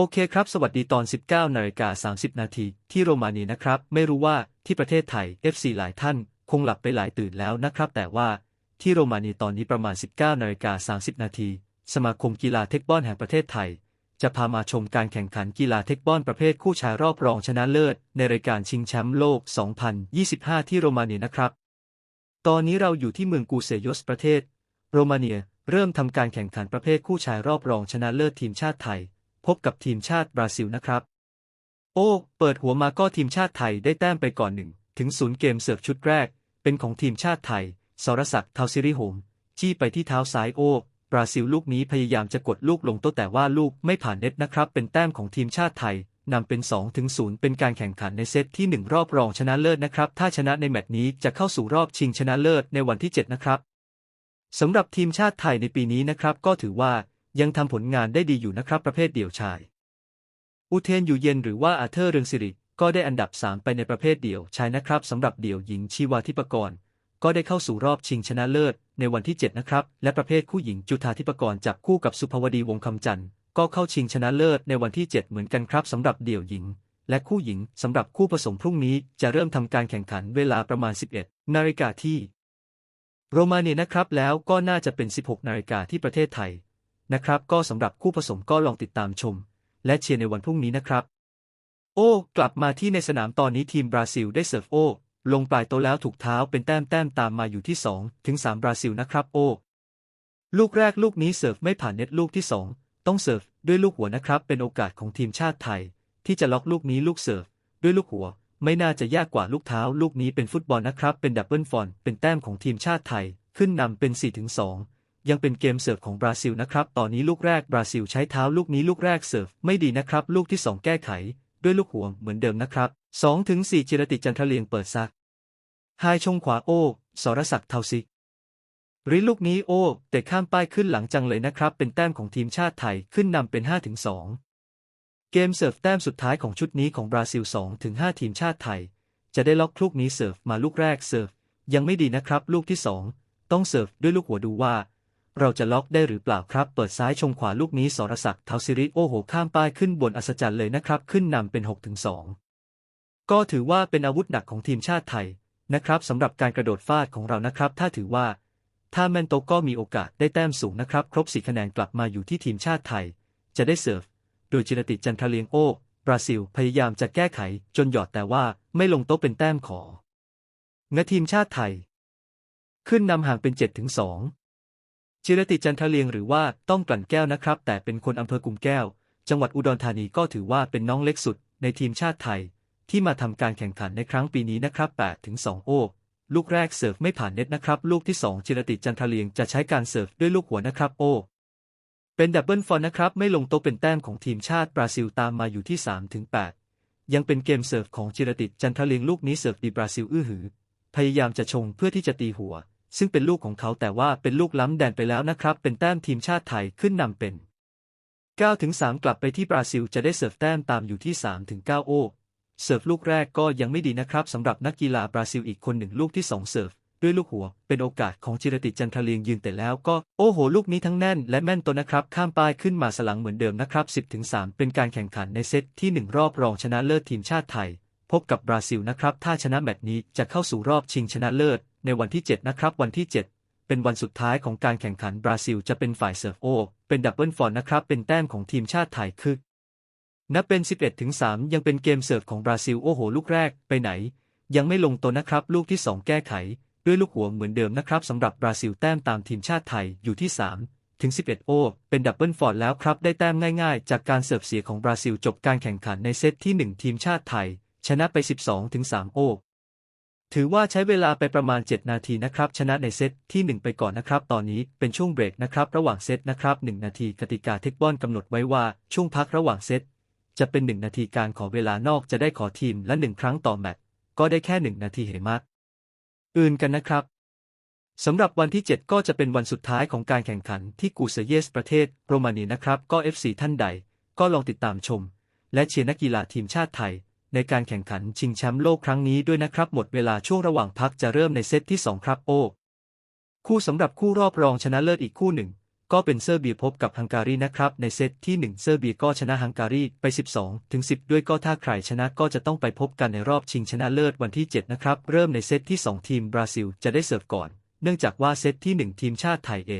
โอเคครับ สวัสดีตอน 19นาฬิกา30 นาทีที่โรมาเนียนะครับ ไม่รู้ว่าที่ประเทศไทย FC หลายท่านคงหลับไปหลายตื่นแล้วนะครับ แต่ว่าที่โรมาเนียตอนนี้ประมาณ 19นาฬิกา30 นาทีสมาคมกีฬาเทคบอลแห่งประเทศไทย จะพามาชมการแข่งขันกีฬาเทคบอลประเภทคู่ชายรอบรองชนะเลิศ ในรายการชิงแชมป์โลก 2025 ที่โรมาเนียนะครับ ตอนนี้เราอยู่ที่เมืองกูเซยสประเทศ โรมาเนียเริ่มทำการแข่งขันประเภทคู่ชายรอบรองชนะเลิศทีมชาติไทย พบกับทีมชาติบราซิลนะครับ โอ้ เปิดหัวมาก็ทีมชาติไทยได้แต้มไปก่อนหนึ่งถึงศูนย์เกมเสิร์ฟชุดแรก เป็นของทีมชาติไทยสรศักดิ์เทาซิริโหม จี้ไปที่เท้าซ้ายโอ้บราซิลลูกนี้พยายามจะกดลูกลงโต๊ะแต่ว่าลูกไม่ผ่านเน็ตนะครับ เป็นแต้มของทีมชาติไทยนำเป็น 2 ถึง 0 เป็นการแข่งขันในเซตที่ 1 รอบรองชนะเลิศนะครับ ถ้าชนะในแมตช์นี้จะเข้าสู่รอบชิงชนะเลิศในวันที่ 7 นะครับสำหรับทีมชาติไทยในปีนี้นะครับ ก็ถือว่า ยังทำผลงานได้ดีอยู่นะครับประเภทเดี่ยวชาย อุเทนอยู่เย็นหรือว่าอาเธอร์เรืองสิริก็ได้อันดับ 3 ไปในประเภทเดี่ยวชายนะครับสำหรับเดี่ยวหญิงชีวาธิปกรณ์ก็ได้เข้าสู่รอบชิงชนะเลิศ ในวันที่ 7 นะครับ และประเภทคู่หญิงจุธาธิปกรณ์จับคู่กับสุภวดีวงคำจันทร์ก็เข้าชิงชนะเลิศในวันที่ 7 เหมือนกันครับสำหรับเดี่ยวหญิง และคู่หญิงสำหรับคู่ผสมพรุ่งนี้จะเริ่มทำการแข่งขันเวลาประมาณ 11 นาฬิกาที่ โรมาเนียนะครับแล้วก็น่าจะเป็น 16 นาฬิกาที่ประเทศไทย นะครับ ก็สำหรับคู่ผสมก็ลองติดตามชม และเชียร์ในวันพรุ่งนี้นะครับ โอ้ กลับมาที่ในสนามตอนนี้ทีมบราซิลได้เสิร์ฟโอ้ ลงปลายโตแล้วถูกเท้าเป็นแต้มแต้มตามมาอยู่ที่ 2 ถึง 3 บราซิลนะครับโอ้ ลูกแรกลูกนี้เสิร์ฟไม่ผ่านเน็ตลูกที่ 2 ต้องเสิร์ฟด้วยลูกหัวนะครับ เป็นโอกาสของทีมชาติไทย ที่จะล็อกลูกนี้ลูกเสิร์ฟด้วยลูกหัว ไม่น่าจะยากกว่าลูกเท้า ลูกนี้เป็นฟุตบอลนะครับ เป็นดับเบิลฟอนเป็นแต้มของทีมชาติไทย ขึ้นนำเป็น4ถึง2 ยังเป็นเกมเสิร์ฟของบราซิลนะครับ ตอนนี้ลูกแรกบราซิลใช้เท้าลูกนี้ลูกแรกเสิร์ฟไม่ดีนะครับ ลูกที่ 2 แก้ไข ด้วยลูกหัวเหมือนเดิมนะครับ2ถึง4จิรติจันทเลียงเปิดซักไฮชงขวาโอสรศักดิ์เทาซิริลูกนี้โอ้แต่ข้ามป้ายขึ้นหลังจังเลยนะครับ เป็นแต้มของทีมชาติไทยขึ้นนำเป็น5ถึง2เกมเสิร์ฟแต้มสุดท้ายของชุดนี้ของบราซิล2ถึง5ทีมชาติไทย จะได้ล็อกลูกนี้เสิร์ฟมาลูกแรกเสิร์ฟยังไม่ดีนะครับ ลูกที่ 2 ต้องเสิร์ฟด้วยลูกหัวดูว่า เราจะล็อกได้หรือเปล่าครับ เปิดซ้ายชงขวาลูกนี้สรศักดิ์เทาซิริโอโห ข้ามป้ายขึ้นบนอัศจรรย์เลยนะครับ ขึ้นนำเป็น6ถึง2ก็ถือว่าเป็นอาวุธหนักของทีมชาติไทยนะครับสำหรับการกระโดดฟาดของเรานะครับ ถ้าถือว่า ถ้าแมนโตก็มีโอกาสได้แต้มสูงนะครับ ครบสี่คะแนนกลับมาอยู่ที่ทีมชาติไทย จะได้เสิร์ฟ โดยจิรติจันทเลียงโอบราซิล พยายามจะแก้ไขจนหยอดแต่ว่าไม่ลงโต๊ะเป็นแต้มขอเงทีมชาติไทย ขึ้นนำห่างเป็น7ถึง2 จิรติจันทเลียงหรือว่าต้องกลั่นแก้วนะครับ แต่เป็นคนอำเภอกุมแก้ว จังหวัดอุดรธานีก็ถือว่าเป็นน้องเล็กสุดในทีมชาติไทย ที่มาทำการแข่งขันในครั้งปีนี้นะครับ8ถึง2โอ้ลูกแรกเสิร์ฟไม่ผ่านเน็ตนะครับ ลูกที่ 2 จิรติจันทเลียงจะใช้การเสิร์ฟด้วยลูกหัวนะครับโอ้เป็นดับเบิลฟอนนะครับ ไม่ลงโต๊ะเป็นแต้มของทีมชาติบราซิลตามมาอยู่ที่3ถึง8ยังเป็นเกมเสิร์ฟของจิรติจันทเลียงลูกนี้เสิร์ฟดีบราซิลอื้อหือ พยายามจะชงเพื่อที่จะตีหัว ซึ่งเป็นลูกของเขาแต่ว่าเป็นลูกล้ำแดนไปแล้วนะครับ เป็นแต้มทีมชาติไทยขึ้นนำเป็น9ถึง3กลับไปที่บราซิลจะได้เสิร์ฟแต้มตามอยู่ที่3ถึง9โอ้เสิร์ฟลูกแรกก็ยังไม่ดีนะครับสำหรับนักกีฬาบราซิลอีกคนหนึ่งลูกที่ 2 เสิร์ฟด้วยลูกหัว เป็นโอกาสของจิรติจันทเลียงยืนแต่แล้วก็ โอ้โห ลูกนี้ทั้งแน่นและแม่นตัวนะครับ ข้ามป้ายขึ้นมาสลังเหมือนเดิมนะครับ 10ถึง3เป็นการแข่งขันในเซตที่ 1 รอบรองชนะเลิศทีมชาติไทย พบกับบราซิลนะครับ ถ้าชนะแมตช์นี้จะเข้าสู่รอบชิงชนะเลิศ ในวันที่ 7 นะครับ วันที่ 7 เป็นวันสุดท้ายของการแข่งขันบราซิลจะเป็นฝ่ายเสิร์ฟโอ เป็นดับเบิลฟอนนะครับ เป็นแต้มของทีมชาติไทยคือนับเป็น 11ถึง3ยังเป็นเกมเสิร์ฟของบราซิลโอ้โห ลูกแรกไปไหน ยังไม่ลงตัวนะครับ ลูกที่ 2 แก้ไข ด้วยลูกหัวเหมือนเดิมนะครับสำหรับบราซิลแต้มตามทีมชาติไทยอยู่ที่ 3 ถึง 11 โอ เป็นดับเบิลฟอร์ดแล้วครับ ได้แต้มง่ายๆ จากการเสิร์ฟเสียของบราซิลจบการแข่งขันในเซตที่ 1 ทีมชาติไทย ชนะไป 12ถึง3โอ ถือว่าใช้เวลาไปประมาณ 7 นาทีนะครับ ชนะในเซตที่ 1 ไปก่อนนะครับ ตอนนี้เป็นช่วงเบรกนะครับ ระหว่างเซตนะครับ 1 นาทีกติกาเทคบอลกำหนดไว้ว่าช่วงพักระหว่างเซตจะเป็นหนึ่งนาทีการขอเวลานอกจะได้ขอทีมละหนึ่งครั้งต่อแมตช์ก็ได้แค่หนึ่งนาทีเหมักอื่นกันนะครับสำหรับวันที่ 7 ก็จะเป็นวันสุดท้ายของการแข่งขันที่กูเซเยสประเทศโรมาเนีนะครับ ก็ FC ท่านใด ก็ลองติดตามชม และเชียร์นักกีฬาทีมชาติไทย ในการแข่งขันชิงแชมป์โลกครั้งนี้ด้วยนะครับ หมดเวลาช่วงระหว่างพักจะเริ่มในเซตที่ 2 ครับโอ้คู่สำหรับคู่รอบรองชนะเลิศอีกคู่หนึ่ง ก็เป็นเซอร์เบียพบกับฮังการีนะครับ ในเซตที่ 1 เซอร์เบียก็ชนะฮังการีไป 12 ถึง 10 ด้วยก็ถ้าใครชนะก็จะต้องไปพบกันในรอบชิงชนะเลิศวันที่ 7 นะครับ เริ่มในเซตที่ 2 ทีมบราซิลจะได้เสิร์ฟก่อน เนื่องจากว่าเซตที่ 1 ทีมชาติไทยเอ